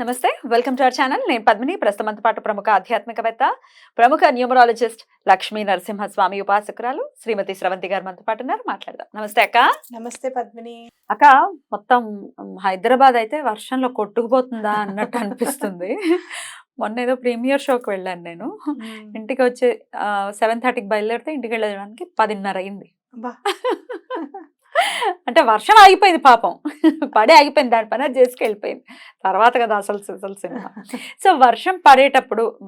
నమస్తే welcome to our channel. నేను పద్మిని ప్రస్తుతం పాటు ప్రముఖ ఆధ్యాత్మికవేత్త ప్రముఖ న్యూమరాలజిస్ట్ లక్ష్మీ నరసింహస్వామి ఉపాసకురాలు శ్రీమతి స్రవంతి గారు మనతో పాటు ఉన్నారు. మాట్లాడదాం. నమస్తే అక్క. నమస్తే పద్మిని. అక్క మొత్తం హైదరాబాద్ అయితే వర్షంలో కొట్టుకుపోతుందా అన్నట్టు అనిపిస్తుంది. మొన్న ఏదో ప్రీమియర్ షోకి వెళ్ళాను నేను. ఇంటికి వచ్చే సెవెన్ థర్టీకి బయలుదేరితే ఇంటికి వెళ్ళడానికి పదిన్నర అయింది. అబ్బా. అంటే వర్షం ఆగిపోయింది పాపం. పడే ఆగిపోయింది దాని పని చేసుకు వెళ్ళిపోయింది తర్వాత కదా అసలు అసలు సినిమా. సో వర్షం పడేటప్పుడు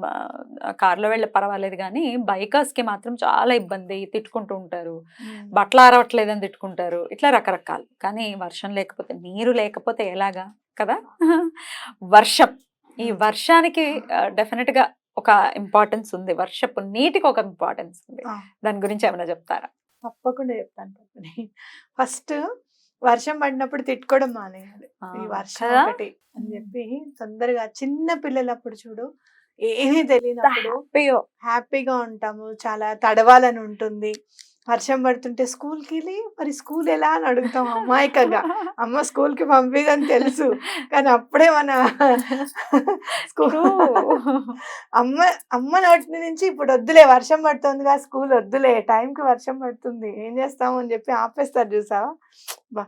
కార్లో వెళ్ళి పర్వాలేదు కానీ బైకర్స్కి మాత్రం చాలా ఇబ్బంది తిట్టుకుంటూ ఉంటారు. బట్టలు ఆరవట్లేదని తిట్టుకుంటారు. ఇట్లా రకరకాలు. కానీ వర్షం లేకపోతే నీరు లేకపోతే ఎలాగా కదా? వర్షం. ఈ వర్షానికి డెఫినెట్గా ఒక ఇంపార్టెన్స్ ఉంది. వర్షపు నీటికి ఒక ఇంపార్టెన్స్ ఉంది. దాని గురించి ఏమైనా చెప్తారా? తప్పకుండా చెప్తాను పద్మిని ఫస్ట్ వర్షం పడినప్పుడు తిట్టుకోవడం మానేయాలి ఈ వర్షం? ఒకటి అని చెప్పి తొందరగా చిన్న పిల్లలప్పుడు చూడు ఏమీ తెలియనప్పుడు. హ్యాపీగా ఉంటాము చాలా తడవాలని ఉంటుంది వర్షం పడుతుంటే స్కూల్కి వెళ్ళి మరి స్కూల్ ఎలా? అని అడుగుతాం అమాయకంగా. అమ్మ స్కూల్కి పంపిదని తెలుసు కానీ అప్పుడే మన స్కూల్ అమ్మ అమ్మ నోటి నుంచి ఇప్పుడు వద్దులే వర్షం పడుతుందిగా స్కూల్ వద్దులే టైంకి వర్షం పడుతుంది ఏం చేస్తాము అని చెప్పి ఆపేస్తారు చూసావా? బా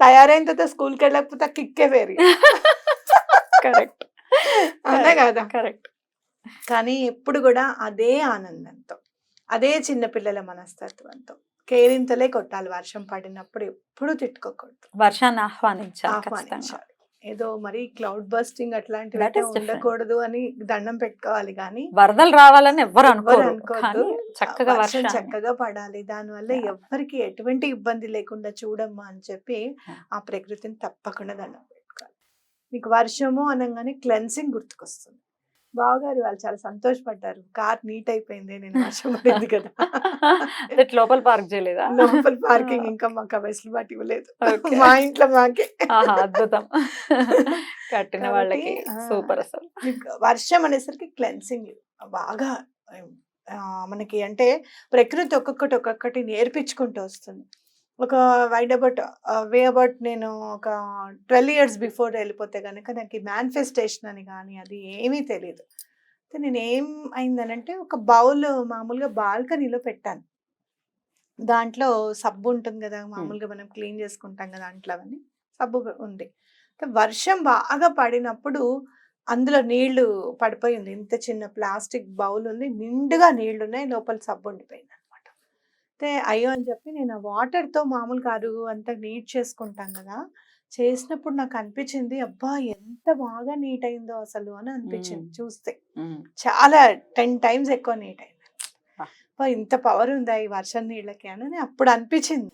తయారైన తర్వాత స్కూల్కి వెళ్ళకపోతే కిక్కే వేరు కరెక్ట్. అవునా కదా? కరెక్ట్. కానీ ఎప్పుడు కూడా అదే ఆనందంతో. అదే చిన్నపిల్లల మనస్తత్వంతో కేరింతలే కొట్టాలి వర్షం పడినప్పుడు ఎప్పుడు తిట్టుకోకూడదు వర్షాన్ని ఆహ్వానించాలి ఏదో మరి క్లౌడ్ బస్టింగ్ అట్లాంటివి. ఉండకూడదు అని దండం పెట్టుకోవాలి కానీ వరదలు రావాలని ఎవ్వరు అనుకోవద్దు. కానీ చక్కగా వర్షం చక్కగా పడాలి దానివల్ల. ఎవ్వరికి ఎటువంటి ఇబ్బంది లేకుండా చూడమ్మా అని చెప్పి. ఆ ప్రకృతిని తప్పకుండా దండం పెట్టుకోవాలి మీకు వర్షము అనగానే క్లెన్సింగ్ గుర్తుకొస్తుంది బావగారు వాళ్ళు చాలా సంతోషపడ్డారు. కార్ నీట్ అయిపోయింది నేను వర్షం పడింది కదా. లోపల పార్క్ చేయలేదా? లోపల పార్కింగ్ ఇంకా మాకు వెసులుబాటు ఇవ్వలేదు. మా ఇంట్లో మాకే. అద్భుతం. కట్టిన వాళ్ళకి సూపర్ అసలు. వర్షం అనేసరికి క్లెన్సింగ్. బాగా మనకి అంటే ప్రకృతి ఒక్కొక్కటి ఒక్కొక్కటి నేర్పించుకుంటూ వస్తుంది. ఒక వైడ్ అబౌట్ వే అబౌట్ నేను ఒక ట్వెల్వ్ ఇయర్స్ బిఫోర్ వెళ్ళిపోతే కనుక నాకు మేనిఫెస్టేషన్ అని కానీ అది ఏమీ తెలియదు అయితే నేను ఏం అయిందనంటే ఒక బౌల్ మామూలుగా బాల్కనీలో పెట్టాను. దాంట్లో సబ్బు ఉంటుంది కదా మామూలుగా మనం క్లీన్ చేసుకుంటాం కదా దాంట్లో అవన్నీ సబ్బు ఉంది. వర్షం బాగా పడినప్పుడు అందులో నీళ్ళు పడిపోయింది. ఇంత చిన్న ప్లాస్టిక్ బౌల్ ఉంది. నిండుగా నీళ్ళు ఉన్నాయి లోపల సబ్బు ఉండిపోయింది. అయితే అయ్యో అని చెప్పి నేను వాటర్తో మామూలుగా అరుగు అంతా నీట్ చేసుకుంటాం కదా చేసినప్పుడు నాకు అనిపించింది అబ్బా ఎంత బాగా నీట్ అయిందో అసలు అని అనిపించింది. చూస్తే. చాలా టెన్ టైమ్స్ ఎక్కువ నీట్ అయింది. అబ్బా, ఇంత పవర్ ఉందా ఈ వర్షం నీళ్ళకి అని అప్పుడు అనిపించింది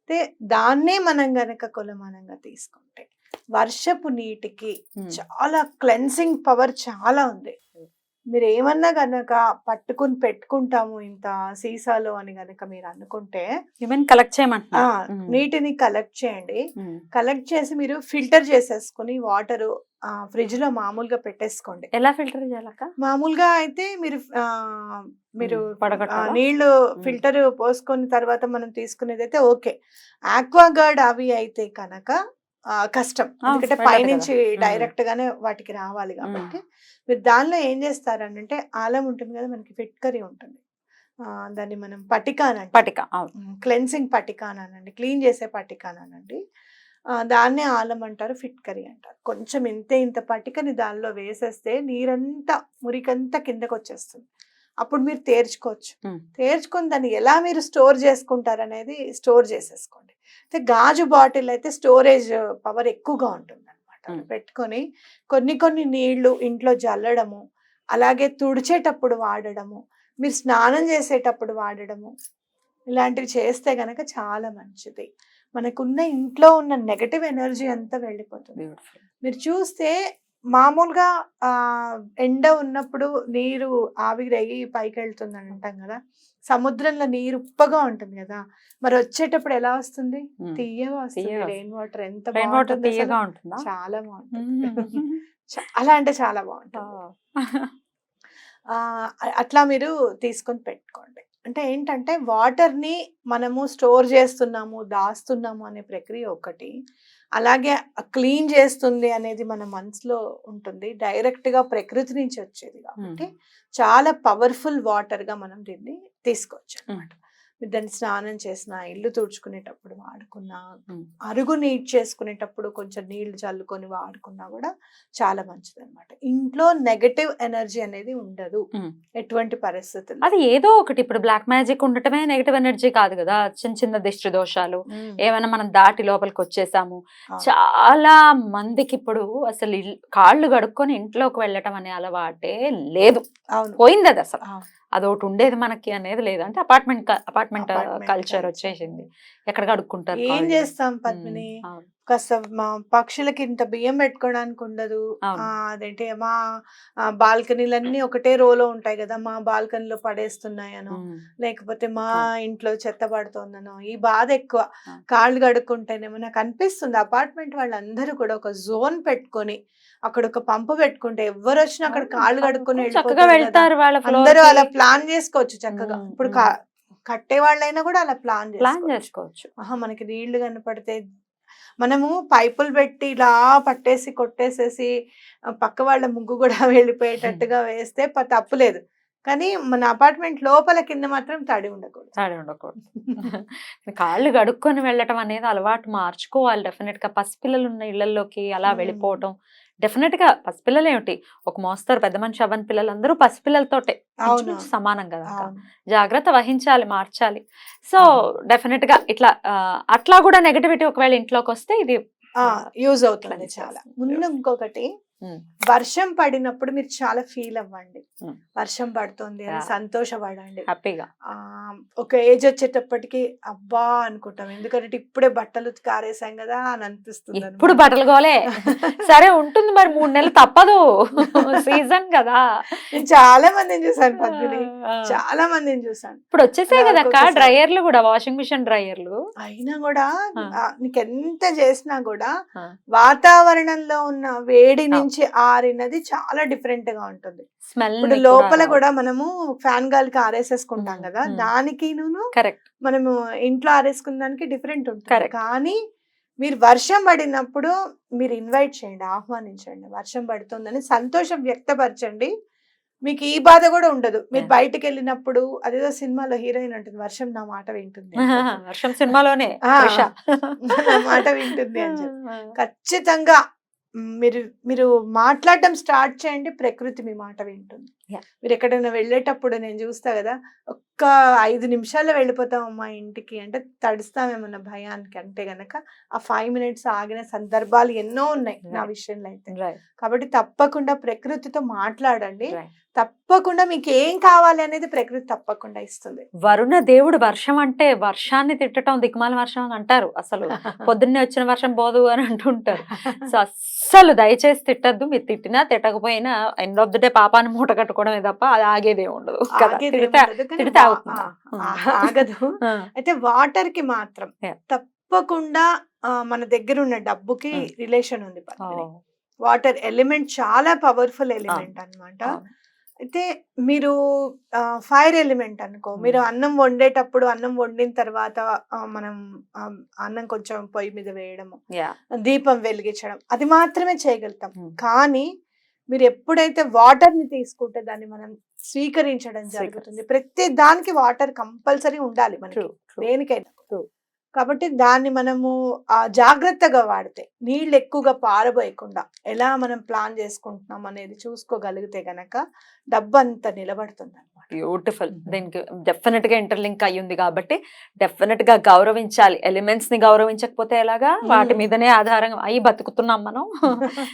అయితే దాన్నే మనం గనక కొలమానంగా తీసుకుంటే వర్షపు నీటికి. చాలా క్లెన్సింగ్ పవర్ చాలా ఉంది మీరు ఏమన్నా గనక పట్టుకుని పెట్టుకుంటాము ఇంత సీసాలో అని గనక మీరు అనుకుంటే ఈవెన్ కలెక్ట్ చేయమంటున్నా. నీటిని కలెక్ట్ చేయండి. కలెక్ట్ చేసి మీరు ఫిల్టర్ చేసేసుకుని వాటర్ ఫ్రిడ్జ్లో మామూలుగా పెట్టేసుకోండి. ఎలా ఫిల్టర్ చేయాలక్క? మామూలుగా అయితే మీరు మీరు నీళ్ళు ఫిల్టర్ పోసుకున్న తర్వాత మనం తీసుకునేది అయితే ఓకే ఆక్వాగార్డ్ అవి అయితే కనుక కష్టం. ఎందుకంటే పైనుంచి. డైరెక్ట్ గానే వాటికి రావాలి కాబట్టి మీరు దానిలో ఏం చేస్తారంటే ఆలం ఉంటుంది కదా మనకి ఫిట్ కర్రీ ఉంటుంది. ఆ, దాన్ని మనం పటికాన్ పటిక క్లెన్సింగ్ పటికానండి క్లీన్ చేసే పటికానండి దాన్నే ఆలం అంటారు ఫిట్ కర్రీ అంటారు. కొంచెం ఇంతే ఇంత పటికని దానిలో వేసేస్తే నీరంతా మురికంతా కిందకు వచ్చేస్తుంది అప్పుడు మీరు తేర్చుకోవచ్చు. తేర్చుకొని దాన్ని ఎలా మీరు స్టోర్ చేసుకుంటారు అనేది స్టోర్ చేసేసుకోండి. అయితే గాజు బాటిల్ అయితే స్టోరేజ్ పవర్ ఎక్కువగా ఉంటుంది అనమాట. పెట్టుకొని కొన్ని కొన్ని నీళ్ళు ఇంట్లో జల్లడము అలాగే తుడిచేటప్పుడు వాడడము మీరు స్నానం చేసేటప్పుడు వాడడము ఇలాంటివి చేస్తే గనక చాలా మంచిది. మనకున్న ఇంట్లో ఉన్న నెగటివ్ ఎనర్జీ అంతా వెళ్ళిపోతుంది. మీరు చూస్తే మామూలుగా ఆ ఎండ ఉన్నప్పుడు నీరు ఆవిరయ్యి పైకి వెళ్తుంది అని అంటాం కదా! సముద్రంలో నీరు ఉప్పగా ఉంటుంది కదా! మరి వచ్చేటప్పుడు ఎలా వస్తుంది? తీయగా వస్తుంది. తీయగా రెయిన్ వాటర్ ఎంత రెయిన్ వాటర్ బాగుంటుంది తీయగా అసలు. ఉంటుందా? చాలా బాగుంటుంది. చాలా అంటే చాలా బాగుంటుంది. ఆ, అట్లా మీరు తీసుకొని పెట్టుకోండి. అంటే ఏంటంటే వాటర్ని మనము స్టోర్ చేస్తున్నాము దాస్తున్నాము అనే ప్రక్రియ ఒకటి. అలాగే క్లీన్ చేస్తుంది అనేది మన మనసులో ఉంటుంది. డైరెక్ట్గా ప్రకృతి నుంచి వచ్చేది కాబట్టి చాలా పవర్ఫుల్ వాటర్గా మనం దీన్ని తీసుకోవచ్చు అనమాట మీరు దాన్ని స్నానం చేసిన ఇల్లు తుడుచుకునేటప్పుడు వాడుకున్నా. అరుగు నీట్ చేసుకునేటప్పుడు కొంచెం నీళ్ళు చల్లుకొని వాడుకున్నా కూడా చాలా మంచిది అనమాట ఇంట్లో నెగటివ్ ఎనర్జీ అనేది ఉండదు. ఎటువంటి పరిస్థితుల్లో అది ఏదో ఒకటి ఇప్పుడు బ్లాక్ మ్యాజిక్ ఉండటమే నెగిటివ్ ఎనర్జీ కాదు కదా చిన్న చిన్న దిష్టి దోషాలు. ఏమైనా మనం దాటి లోపలికి వచ్చేసాము. చాలా మందికి ఇప్పుడు అసలు కాళ్ళు కడుక్కొని ఇంట్లోకి వెళ్ళటం అనే అలవాటే లేదు పోయింది అది అసలు. అదొకటి ఉండేది మనకి అనేది లేదు అంటే అపార్ట్మెంట్ అపార్ట్మెంట్ కల్చర్. వచ్చేసింది ఎక్కడ కడుక్కుంటారు ఏం? చేస్తాం పద్మిని. కాస్త మా పక్షులకి ఇంత బియ్యం పెట్టుకోవడానికి ఉండదు అదేంటి మా బాల్కనీలన్నీ ఒకటే రోలో ఉంటాయి కదా మా బాల్కనీలో పడేస్తున్నాయనో లేకపోతే మా. ఇంట్లో చెత్త పడుతోందనో ఈ బాధ ఎక్కువ. కాళ్ళు కడుక్కుంటేనేమో నాకు అనిపిస్తుంది అపార్ట్మెంట్ వాళ్ళందరూ కూడా ఒక జోన్ పెట్టుకొని అక్కడ ఒక పంపు పెట్టుకుంటే ఎవరు వచ్చినా అక్కడ కాళ్ళు. కడుక్కొని. వెళ్తారు అందరూ అలా ప్లాన్ చేసుకోవచ్చు చక్కగా ఇప్పుడు కట్టే వాళ్ళైనా కూడా అలా ప్లాన్ ప్లాన్ చేసుకోవచ్చు మనకి నీళ్ళు కనపడితే మనము పైపులు పెట్టి ఇలా పట్టేసి కొట్టేసేసి పక్క వాళ్ళ ముగ్గు కూడా వెళ్ళిపోయేటట్టుగా వేస్తే తప్పులేదు. కానీ మన అపార్ట్మెంట్ లోపల కింద మాత్రం తడి ఉండకూడదు. తడి ఉండకూడదు. కాళ్ళు కడుక్కొని వెళ్ళటం అనేది అలవాటు మార్చుకోవాలి డెఫినెట్గా పసిపిల్లలు ఉన్న ఇళ్ళలోకి అలా. వెళ్ళిపోవటం డెఫినెట్గా పసిపిల్లలు ఏమిటి ఒక మోస్తారు పెద్ద మనిషి అవ్వని పిల్లలందరూ పసిపిల్లలతోటే సమానం కదా. జాగ్రత్త వహించాలి మార్చాలి సో డెఫినెట్గా ఇట్లా అట్లా కూడా నెగటివిటీ ఒకవేళ ఇంట్లోకి వస్తే ఇది యూజ్ అవుతుంది చాలా. ముందు ఇంకొకటి. వర్షం పడినప్పుడు మీరు చాలా ఫీల్ అవ్వండి. వర్షం పడుతుంది అని. సంతోషపడండి హ్యాపీగా ఆ ఒక ఏజ్ వచ్చేటప్పటికి అబ్బా అనుకుంటాం ఎందుకంటే ఇప్పుడే బట్టలు ఉతికి ఆరేసాం కదా అని అనిపిస్తుంది ఇప్పుడు. బట్టలు గోలే సరే ఉంటుంది మరి మూడు నెలలు తప్పదు సీజన్ కదా నేను చాలా మందిని చూసాను పద్మిని. చాలా మందిని చూసాను ఇప్పుడు వచ్చేసాయి కదా. డ్రైయర్లు కూడా వాషింగ్ మిషన్ డ్రైయర్లు అయినా కూడా ఆ. ఆ, నీకు ఎంత చేసినా కూడా. వాతావరణంలో ఉన్న వేడి నుంచి ఆరినది చాలా డిఫరెంట్గా ఉంటుంది. స్మెల్ ఇప్పుడు లోపల కూడా మనము ఫ్యాన్ గాలికి ఆరేసేసుకుంటాం కదా. దానికి కరెక్ట్. మనము ఇంట్లో ఆరేసుకున్న దానికి డిఫరెంట్ ఉంటుంది. కానీ మీరు వర్షం పడినప్పుడు మీరు ఇన్వైట్ చేయండి ఆహ్వానించండి. వర్షం పడుతుందని సంతోషం వ్యక్తపరచండి. మీకు ఈ బాధ కూడా ఉండదు. మీరు. బయటకు వెళ్ళినప్పుడు అదేదో సినిమాలో హీరోయిన్ ఉంటుంది వర్షం నా మాట వింటుంది. వర్షం సినిమాలోనే మాట వింటుంది అని చెప్పి. ఖచ్చితంగా మీరు మీరు మాట్లాడడం స్టార్ట్ చేయండి ప్రకృతి మీ మాట వింటుంది. మీరు ఎక్కడైనా వెళ్ళేటప్పుడు నేను చూస్తా కదా ఒక్క ఐదు నిమిషాల్లో వెళ్ళిపోతాం అమ్మా ఇంటికి అంటే తడుస్తామేమన్న భయానికి అంటే గనక ఆ ఫైవ్ మినిట్స్ ఆగిన సందర్భాలు ఎన్నో ఉన్నాయి నా. విషయంలో అయితే కాబట్టి తప్పకుండా ప్రకృతితో మాట్లాడండి. తప్పకుండా మీకు ఏం కావాలి అనేది ప్రకృతి తప్పకుండా ఇస్తుంది. వరుణ దేవుడు వర్షం అంటే వర్షాన్ని తిట్టడం దిక్మాల వర్షం అని అంటారు. అసలు పొద్దున్నే వచ్చిన వర్షం పోదు అని అంటుంటారు. సో అస్సలు దయచేసి తిట్టద్దు. మీరు తిట్టినా తిట్టకపోయినా ఎండ్ ఆఫ్ ద డే పాపాన్ని మూట కట్టుకోవడమే తప్ప అది ఆగేదే ఉండదు. ఆగేది తిడితే అయితే వాటర్కి మాత్రం. తప్పకుండా మన దగ్గర ఉన్న డబ్బుకి. రిలేషన్ ఉంది. వాటర్ ఎలిమెంట్ చాలా పవర్ఫుల్ ఎలిమెంట్ అన్నమాట. అవును. అయితే మీరు ఫైర్ ఎలిమెంట్ అనుకో. మీరు అన్నం వండేటప్పుడు అన్నం వండిన తర్వాత మనం అన్నం కొంచెం పొయ్యి మీద వేయడము. దీపం వెలిగించడం అది మాత్రమే చేయగలుగుతాం. కానీ మీరు ఎప్పుడైతే వాటర్ని తీసుకుంటే దాన్ని మనం స్వీకరించడం. జరుగుతుంది ప్రతి దానికి వాటర్ కంపల్సరీ ఉండాలి మనకి. దేనికైనా. కాబట్టి దాన్ని మనము జాగ్రత్తగా వాడితే నీళ్ళు ఎక్కువగా పారబోయకుండా ఎలా మనం ప్లాన్ చేసుకుంటున్నాం అనేది చూసుకోగలిగితే గనక డబ్బు అంత నిలబడుతుంది అనమాట బ్యూటిఫుల్ దీనికి డెఫినెట్గా ఇంటర్లింక్ అయ్యి ఉంది కాబట్టి డెఫినెట్గా గౌరవించాలి. ఎలిమెంట్స్ని గౌరవించకపోతే ఎలాగా? వాటి. మీదనే ఆధారంగా అయి బతుకుతున్నాం మనం.